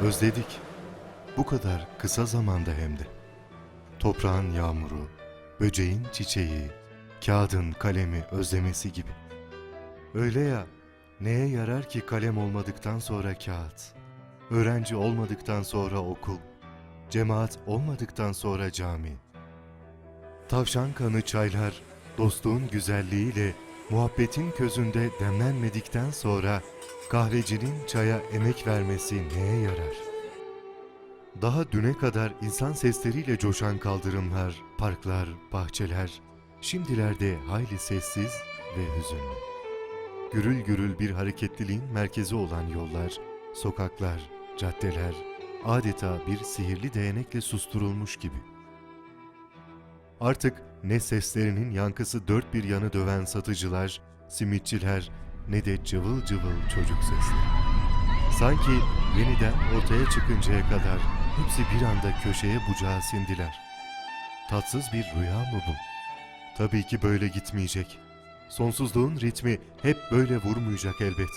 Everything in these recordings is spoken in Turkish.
Özledik. Bu kadar kısa zamanda hem de. Toprağın yağmuru, böceğin çiçeği, kağıdın kalemi özlemesi gibi. Öyle ya, neye yarar ki kalem olmadıktan sonra kağıt? Öğrenci olmadıktan sonra okul, cemaat olmadıktan sonra cami. Tavşan kanı çaylar, dostluğun güzelliğiyle, muhabbetin közünde demlenmedikten sonra kahvecinin çaya emek vermesi neye yarar? Daha düne kadar insan sesleriyle coşan kaldırımlar, parklar, bahçeler, şimdilerde hayli sessiz ve hüzünlü. Gürül gürül bir hareketliliğin merkezi olan yollar, sokaklar, caddeler adeta bir sihirli değnekle susturulmuş gibi. Artık ne seslerinin yankısı dört bir yanı döven satıcılar, simitçiler ne de cıvıl cıvıl çocuk sesleri. Sanki yeniden ortaya çıkıncaya kadar hepsi bir anda köşeye bucağa sindiler. Tatsız bir rüya mı bu? Tabii ki böyle gitmeyecek. Sonsuzluğun ritmi hep böyle vurmayacak elbet.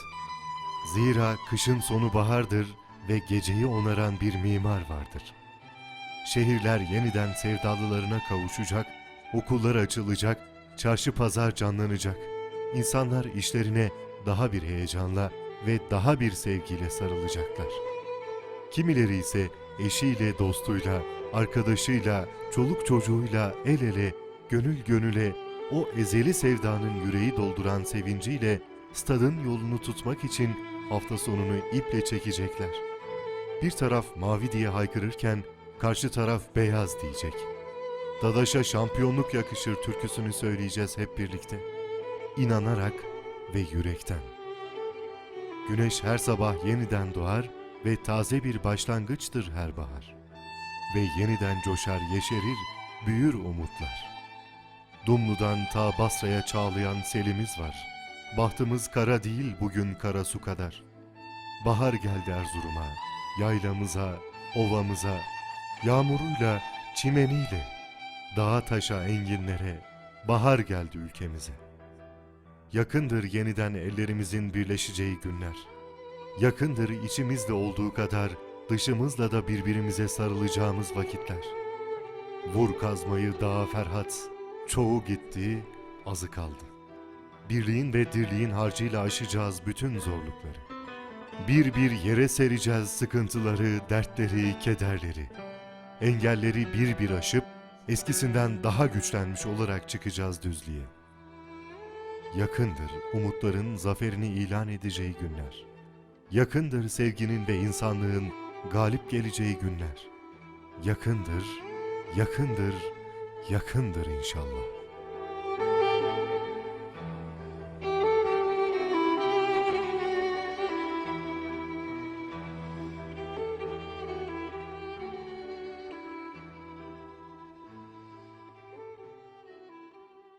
Zira kışın sonu bahardır ve geceyi onaran bir mimar vardır. Şehirler yeniden sevdalılarına kavuşacak, okullar açılacak, çarşı pazar canlanacak. İnsanlar işlerine daha bir heyecanla ve daha bir sevgiyle sarılacaklar. Kimileri ise eşiyle, dostuyla, arkadaşıyla, çoluk çocuğuyla el ele, gönül gönüle o ezeli sevdanın yüreği dolduran sevinciyle stadın yolunu tutmak için hafta sonunu iple çekecekler. Bir taraf mavi diye haykırırken karşı taraf beyaz diyecek. Dadaş'a şampiyonluk yakışır türküsünü söyleyeceğiz hep birlikte. İnanarak ve yürekten. Güneş her sabah yeniden doğar ve taze bir başlangıçtır her bahar. Ve yeniden coşar, yeşerir, büyür umutlar. Dumlu'dan ta Basra'ya çağlayan selimiz var. Bahtımız kara değil bugün kara su kadar. Bahar geldi Erzurum'a, yaylamıza, ovamıza, yağmuruyla, çimeniyle, dağa taşa enginlere, bahar geldi ülkemize. Yakındır yeniden ellerimizin birleşeceği günler. Yakındır içimizde olduğu kadar dışımızla da birbirimize sarılacağımız vakitler. Vur kazmayı dağa Ferhat, çoğu gitti, azı kaldı. Birliğin ve dirliğin harcıyla aşacağız bütün zorlukları. Bir bir yere sereceğiz sıkıntıları, dertleri, kederleri. Engelleri bir bir aşıp eskisinden daha güçlenmiş olarak çıkacağız düzlüğe. Yakındır umutların zaferini ilan edeceği günler. Yakındır sevginin ve insanlığın galip geleceği günler. Yakındır, yakındır, yakındır inşallah.